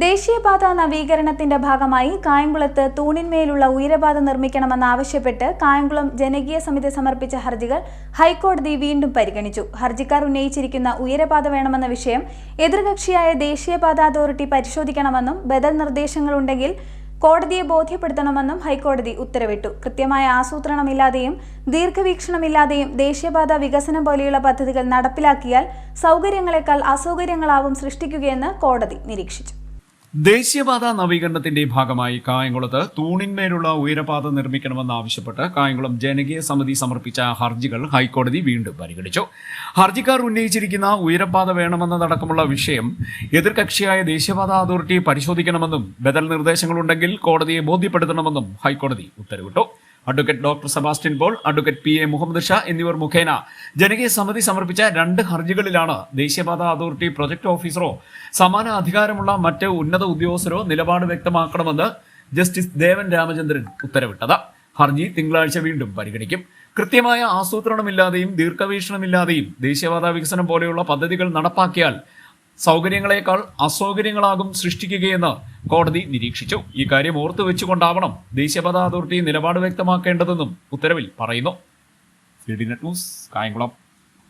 ദേശീയപാത നവീകരണത്തിന്റെ ഭാഗമായി കായംകുളത്ത് തൂണിന്മേലുള്ള ഉയരപാത നിർമ്മിക്കണമെന്നാവശ്യപ്പെട്ട് കായംകുളം ജനകീയ സമിതി സമർപ്പിച്ച ഹർജികൾ ഹൈക്കോടതി വീണ്ടും പരിഗണിച്ചു. ഹർജിക്കാർ ഉന്നയിച്ചിരിക്കുന്ന ഉയരപാത വേണമെന്ന വിഷയം എതിർകക്ഷിയായ ദേശീയപാത അതോറിറ്റി പരിശോധിക്കണമെന്നും ബദൽ നിർദ്ദേശങ്ങളുണ്ടെങ്കിൽ കോടതിയെ ബോധ്യപ്പെടുത്തണമെന്നും ഹൈക്കോടതി ഉത്തരവിട്ടു. കൃത്യമായ ആസൂത്രണമില്ലാതെയും ദീർഘവീക്ഷണമില്ലാതെയും ദേശീയപാത വികസനം പോലെയുള്ള പദ്ധതികൾ നടപ്പിലാക്കിയാൽ സൗകര്യങ്ങളെക്കാൾ അസൗകര്യങ്ങളാവും സൃഷ്ടിക്കുകയെന്ന് കോടതി നിരീക്ഷിച്ചു. ദേശീയപാത നവീകരണത്തിന്റെ ഭാഗമായി കായംകുളത്ത് തൂണിന്മേലുള്ള ഉയരപാത നിർമ്മിക്കണമെന്നാവശ്യപ്പെട്ട് കായംകുളം ജനകീയ സമിതി സമർപ്പിച്ച ഹർജികൾ ഹൈക്കോടതി വീണ്ടും പരിഗണിച്ചു. ഹർജിക്കാർ ഉന്നയിച്ചിരിക്കുന്ന ഉയരപാത വേണമെന്നതടക്കമുള്ള വിഷയം എതിർകക്ഷിയായ ദേശീയപാത അതോറിറ്റി പരിശോധിക്കണമെന്നും ബദൽ നിർദ്ദേശങ്ങളുണ്ടെങ്കിൽ കോടതിയെ ബോധ്യപ്പെടുത്തണമെന്നും ഹൈക്കോടതി ഉത്തരവിട്ടു. Advocate doctor Sebastian Paul advocate P A Muhammad Shah എന്നിവർ മുഖേന ജനകീയ സമിതി സമർപ്പിച്ച രണ്ട് ഹർജികളിലാണ് ദേശീയപാത അതോറിറ്റി പ്രൊജക്ട് ഓഫീസറോ സമാന അധികാരമുള്ള മറ്റ് ഉന്നത ഉദ്യോഗസ്ഥരോ നിലപാട് വ്യക്തമാക്കണമെന്ന് ജസ്റ്റിസ് ദേവൻ രാമചന്ദ്രൻ ഉത്തരവിട്ടത്. ഹർജി തിങ്കളാഴ്ച വീണ്ടും പരിഗണിക്കും. കൃത്യമായ ആസൂത്രണമില്ലാതെയും ദീർഘവീക്ഷണമില്ലാതെയും ദേശീയപാത വികസനം പോലെയുള്ള പദ്ധതികൾ നടപ്പാക്കിയാൽ സൗകര്യങ്ങളെക്കാൾ അസൗകര്യങ്ങളാകും സൃഷ്ടിക്കുകയെന്ന് കോടതി നിരീക്ഷിച്ചു. ഈ കാര്യം ഓർത്തു വെച്ചുകൊണ്ടാവണം ദേശീയപാത അതോറിറ്റി നിലപാട് വ്യക്തമാക്കേണ്ടതെന്നും ഉത്തരവിൽ പറയുന്നു. ന്യൂസ് കായംകുളം.